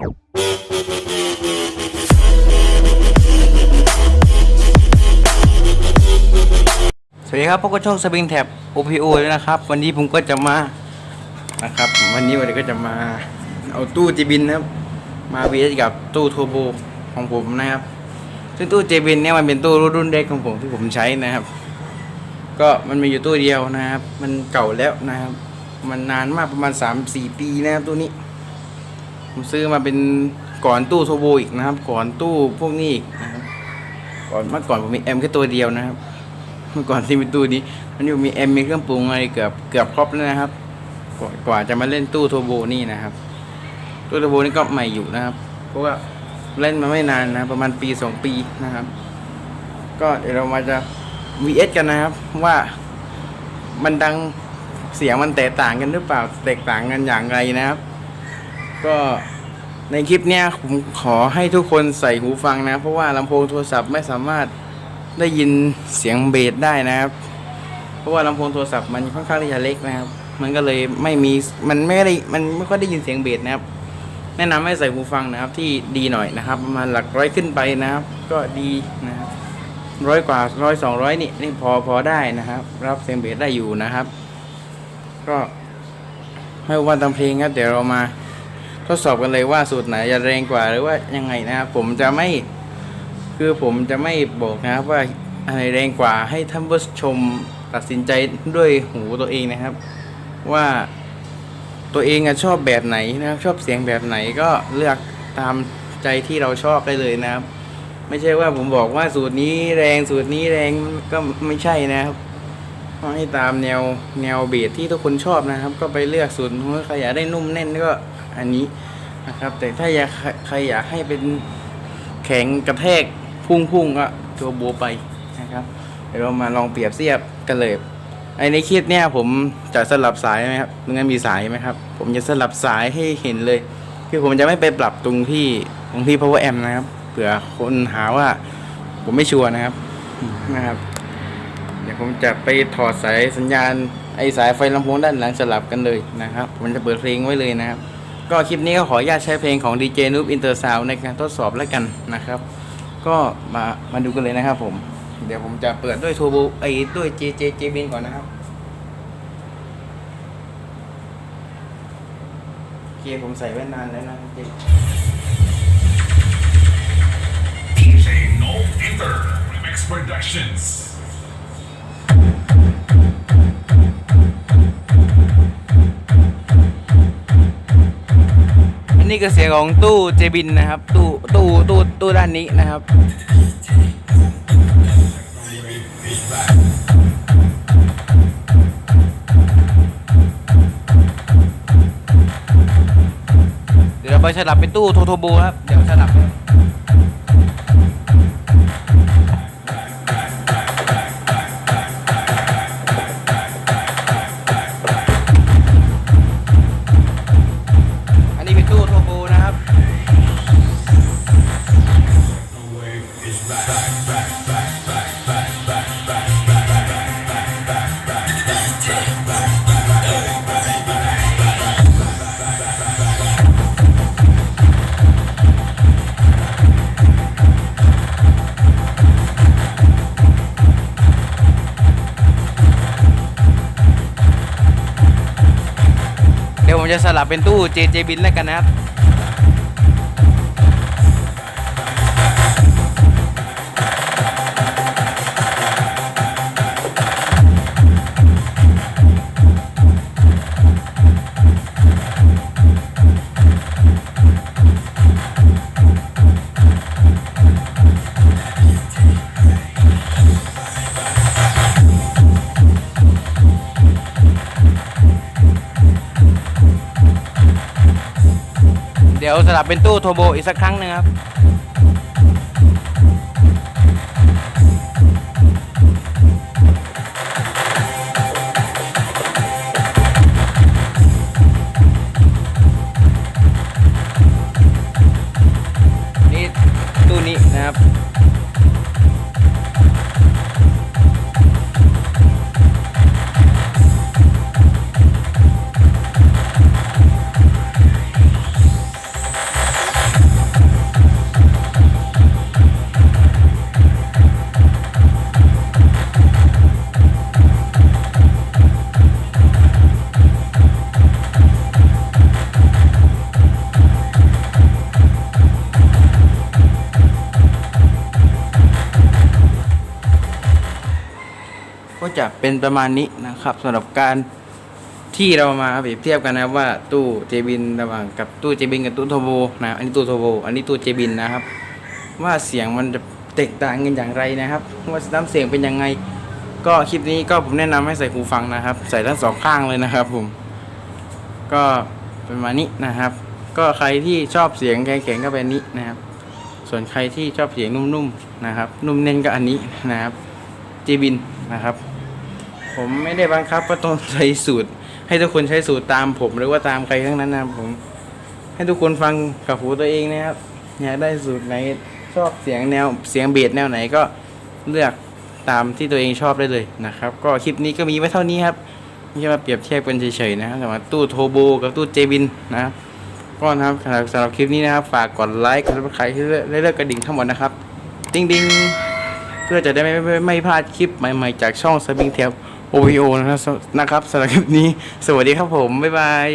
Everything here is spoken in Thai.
สวัสดีครับพวกก็ช่องสปริงแท็บ OPO เลยนะครับ วันนี้ผมก็จะมานะครับ วันนี้วันนี้ก็จะมาเอาตู้จีบินนะครับ มาเวสกับตู้โทโบของผมนะครับซึ่งตู้เจบินเนี่ยมันเป็นตู้รุ่นเล็กของผมที่ผมใช้นะครับ ก็มันมีอยู่ตู้เดียวนะครับ มันเก่าแล้วนะครับ มันนานมากประมาณ3-4ปีนะครับตู้นี้ ผมซื้อมาเป็นก่อนตู้โทโบอีกนะครับ ก่อนตู้พวกนี้อีกนะครับก่อนเมื่อก่อนผมมีแอมแค่ตัวเดียวนะครับ เมื่อก่อนที่มีตู้นี้มันอยู่มีแอมมีเครื่องปรุงอะไรเกือบเกือบครบแล้วนะครับกว่ากว่าจะมาเล่นตู้โทโบนี่นะครับ ตู้โทโบนี่ก็ใหม่อยู่นะครับ เพราะว่าเล่นมาไม่นานนะประมาณปีสองปีนะครับ ก็เดี๋ยวเรามาจะ VS กันนะครับ ว่ามันดังเสียงมันแตกต่างกันหรือเปล่าแตกต่างกันอย่างไรนะครับ ก็ในคลิปเนี้ยผมขอให้ทุกคนใส่หูฟังนะ เพราะว่าลำโพงโทรศัพท์ไม่สามารถได้ยินเสียงเบสได้นะครับ เพราะว่าลำโพงโทรศัพท์มันค่อนข้างที่จะเล็กนะครับ มันก็เลยไม่มีมันไม่ได้มันไม่ค่อยได้ยินเสียงเบสนะครับ แนะนำให้ใส่หูฟังนะครับที่ดีหน่อยนะครับประมาณหลักร้อยขึ้นไปนะครับ ก็ดีนะครับร้อยกว่าร้อยสองร้อยนี่นี่พอพอได้นะครับ รับเสียงเบสได้อยู่นะครับ ก็ให้วันทำเพลงครับเดี๋ยวเรามา ทดสอบกันเลยว่าสูตรไหนจะแรงกว่าหรือว่ายังไงนะครับผมจะไม่คือผมจะไม่บอกนะครับว่าอะไรแรงกว่าให้ท่านผู้ชมตัดสินใจด้วยหูตัวเองนะครับ ว่าตัวเองอะชอบแบบไหนนะครับ ชอบเสียงแบบไหนก็เลือกตามใจที่เราชอบได้เลยนะครับ ไม่ใช่ว่าผมบอกว่าสูตรนี้แรงสูตรนี้แรงก็ไม่ใช่นะครับให้ตามแนวแนวเบสที่ทุกคนชอบนะครับ ก็ไปเลือกสูตรใครอยากได้นุ่มแน่นก็ อันนี้นะครับ แต่ถ้าอยากใครอยากให้เป็นแข็งกระแทกพุ่งพุ่งๆก็ตัวโบไปนะครับเดี๋ยวเรามาลองเปรียบเทียบกันเลยไอในคลิปเนี่ยผมจะสลับสายไหมครับมันมีสายไหมครับ ผมจะสลับสายให้เห็นเลย คือผมจะไม่ไปปรับตรงที่ตรงที่ power amp นะครับเผื่อคนหาว่าผมไม่ชัวร์นะครับนะครับ เดี๋ยวผมจะไปถอดสายสัญญาณไอสายไฟลำโพงด้านหลังสลับกันเลยนะครับ ผมจะเปิดเพลงไว้เลยนะครับ ก็คลิปนี้ก็ขออนุญาตใช้เพลงของ DJ Noob Inter Sound ในการทดสอบแล้วกันนะครับ ก็มามาดูกันเลยนะครับผม เดี๋ยวผมจะเปิดด้วย Turbo ไอ้ด้วย JJ j b i n ก่อนนะครับโอเคผมใส่ไว้นานแล้วนะจริง DJ No Ether Remix Productions. นี่ก็เสียงของตู้เจบินนะครับ ตู้ตู้ตู้ตู้ด้านนี้นะครับเดี๋ยวเราไปสลับเป็นตู้โทโทโบครับ เดี๋ยวสลับ จะสลับเป็นตู้ JJ บินแล้วกันนะครับ ดี๋ยวสลับเป็นตู้โทโบอีกสักครั้งหนึงครับ นี่ตู้นี้นะครับ ก็จะเป็นประมาณนี้นะครับสำหรับการที่เรามาเปรียบเทียบกันนะครับว่าตู้เจบินระหว่างกับตู้เจบินกับตู้โทโบนะอันนี้ตู้โทโบอันนี้ตู้เจบินนะครับ ว่าเสียงมันจะแตกต่างกันอย่างไรนะครับ ว่าน้ำเสียงเป็นยังไง ก็คลิปนี้ก็ผมแนะนำให้ใส่หูฟังนะครับ ใส่ทั้งสองข้างเลยนะครับผม ก็เป็นมาณนี้นะครับ ก็ใครที่ชอบเสียงแข็งๆก็เป็นนี้นะครับ ส่วนใครที่ชอบเสียงนุ่มๆนะครับ นุ่มเน้นก็อันนี้นะครับเจบินนะครับ ผมไม่ได้บังคับว่าต้องใช้สูตร ให้ทุกคนใช้สูตรตามผมหรือว่าตามใครทั้งนั้นนะผม ให้ทุกคนฟังกับหูตัวเองนะครับอยากได้สูตรไหนชอบเสียงแนวเสียงเบสแนวไหนก็เลือกตามที่ตัวเองชอบได้เลยนะครับ ก็คลิปนี้ก็มีไว้เท่านี้ครับไม่ใช่มาเปรียบเทียบกันเฉยๆนะครับสำหรับตู้โทโบกับตู้เจบินนะครับก็นะครับสำหรับสำหรับคลิปนี้นะครับ ฝากกดไลค์กดซับสไครต์ให้เลือกกระดิ่งทั้งหมดนะครับ ดิ้งดิงๆเพื่อจะได้ไม่ไม่พลาดคลิปใหม่ๆจากช่องสบิงเทล โอวีโอนะครับนะครับสำหรับคลิปนี้ สวัสดีครับผม บ๊ายบาย